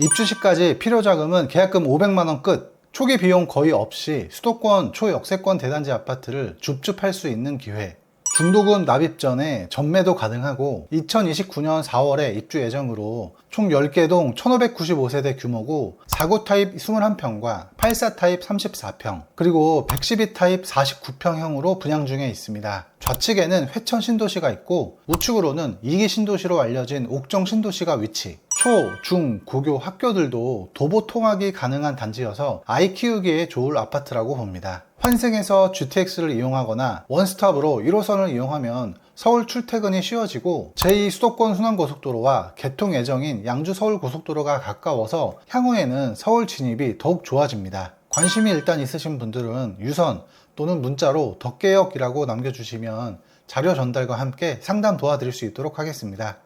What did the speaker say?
입주 시까지 필요 자금은 계약금 500만 원 끝. 초기 비용 거의 없이 수도권 초역세권 대단지 아파트를 줍줍 할 수 있는 기회. 중도금 납입 전에 전매도 가능하고 2029년 4월에 입주 예정으로 총 10개 동 1595세대 규모고 4구 타입 21평과 84 타입 34평 그리고 112 타입 49평형으로 분양 중에 있습니다. 좌측에는 회천 신도시가 있고 우측으로는 2기 신도시로 알려진 옥정 신도시가 위치 초, 중, 고교 학교들도 도보 통학이 가능한 단지여서 아이 키우기에 좋을 아파트라고 봅니다. 환승해서 GTX를 이용하거나 원스톱으로 1호선을 이용하면 서울 출퇴근이 쉬워지고 제2 수도권 순환고속도로와 개통 예정인 양주 서울 고속도로가 가까워서 향후에는 서울 진입이 더욱 좋아집니다. 관심이 일단 있으신 분들은 유선 또는 문자로 덕계역이라고 남겨주시면 자료 전달과 함께 상담 도와드릴 수 있도록 하겠습니다.